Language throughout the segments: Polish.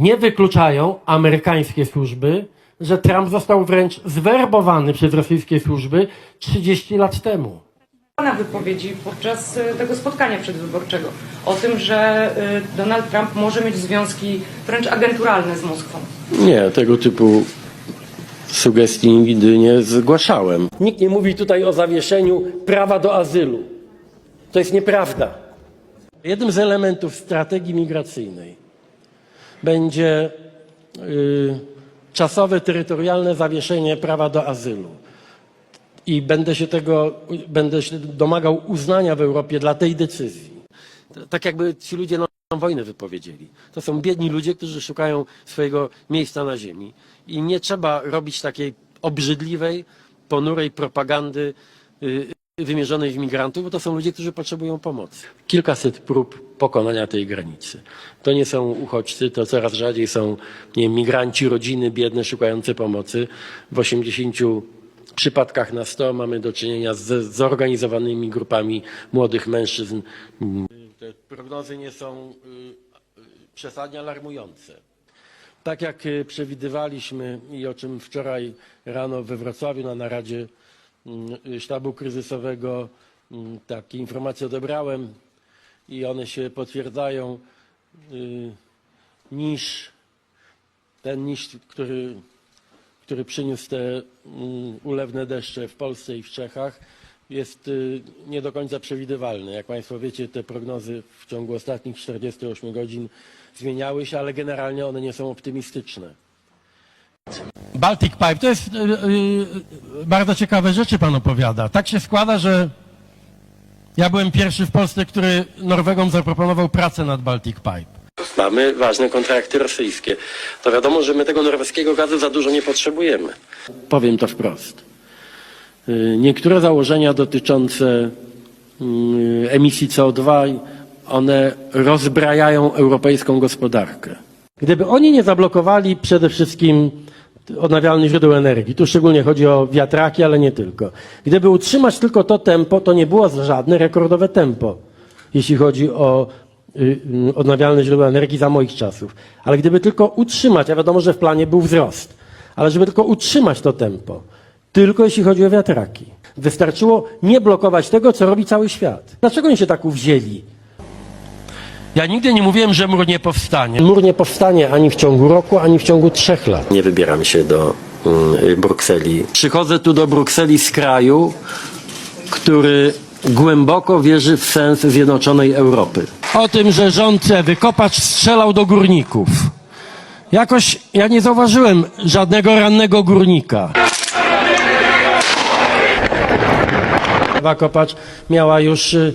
Nie wykluczają amerykańskie służby, że Trump został wręcz zwerbowany przez rosyjskie służby 30 lat temu. Pana wypowiedzi podczas y, tego spotkania przedwyborczego o tym, że y, Donald Trump może mieć związki wręcz agenturalne z Moskwą. Nie, tego typu sugestii nigdy nie zgłaszałem. Nikt nie mówi tutaj o zawieszeniu prawa do azylu. To jest nieprawda. Jednym z elementów strategii migracyjnej będzie y, czasowe, terytorialne zawieszenie prawa do azylu. I będę się tego, będę się domagał uznania w Europie dla tej decyzji. Tak jakby ci ludzie nam wojnę wypowiedzieli. To są biedni ludzie, którzy szukają swojego miejsca na ziemi. I nie trzeba robić takiej obrzydliwej, ponurej propagandy y, wymierzonej w migrantów, bo to są ludzie, którzy potrzebują pomocy. Kilkaset prób pokonania tej granicy. To nie są uchodźcy, to coraz rzadziej są nie wiem, migranci, rodziny biedne szukające pomocy. W 80 przypadkach na 100 mamy do czynienia z zorganizowanymi grupami młodych mężczyzn. Te prognozy nie są y, y, przesadnie alarmujące. Tak jak y, przewidywaliśmy i o czym wczoraj rano we Wrocławiu na naradzie sztabu kryzysowego mm, takie informacje odebrałem i one się potwierdzają y, niż ten niż, który, który przyniósł te mm, ulewne deszcze w Polsce i w Czechach jest y, nie do końca przewidywalny. Jak Państwo wiecie, te prognozy w ciągu ostatnich 48 godzin zmieniały się, ale generalnie one nie są optymistyczne. Baltic Pipe, to jest y, y, bardzo ciekawe rzeczy pan opowiada. Tak się składa, że ja byłem pierwszy w Polsce, który Norwegom zaproponował pracę nad Baltic Pipe. Mamy ważne kontrakty rosyjskie. To wiadomo, że my tego norweskiego gazu za dużo nie potrzebujemy. Powiem to wprost. Y, Niektóre założenia dotyczące y, emisji CO2, one rozbrajają europejską gospodarkę. Gdyby oni nie zablokowali przede wszystkim odnawialnych źródeł energii, tu szczególnie chodzi o wiatraki, ale nie tylko. Gdyby utrzymać tylko to tempo, to nie było żadne rekordowe tempo, jeśli chodzi o y, y, odnawialne źródła energii za moich czasów. Ale gdyby tylko utrzymać, a wiadomo, że w planie był wzrost, ale żeby tylko utrzymać to tempo, tylko jeśli chodzi o wiatraki. Wystarczyło nie blokować tego, co robi cały świat. Dlaczego oni się tak uwzięli? Ja nigdy nie mówiłem, że mur nie powstanie. Mur nie powstanie ani w ciągu roku, ani w ciągu trzech lat. Nie wybieram się do mm, Brukseli. Przychodzę tu do Brukseli z kraju, który głęboko wierzy w sens zjednoczonej Europy. O tym, że rząd wykopacz strzelał do górników. Jakoś ja nie zauważyłem żadnego rannego górnika. Ewa Kopacz miała już y,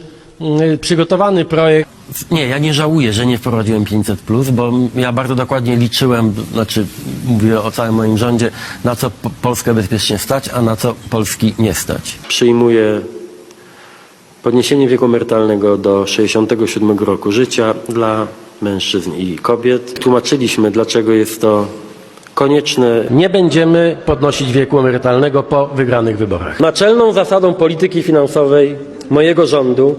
y, przygotowany projekt. Nie, ja nie żałuję, że nie wprowadziłem 500, bo ja bardzo dokładnie liczyłem, znaczy mówię o całym moim rządzie, na co po- Polskę bezpiecznie stać, a na co Polski nie stać. Przyjmuję podniesienie wieku emerytalnego do 67 roku życia dla mężczyzn i kobiet. Tłumaczyliśmy, dlaczego jest to konieczne. Nie będziemy podnosić wieku emerytalnego po wygranych wyborach. Naczelną zasadą polityki finansowej mojego rządu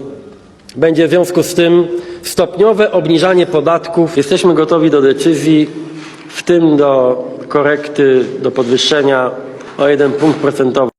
będzie w związku z tym stopniowe obniżanie podatków. Jesteśmy gotowi do decyzji, w tym do korekty, do podwyższenia o jeden punkt procentowy.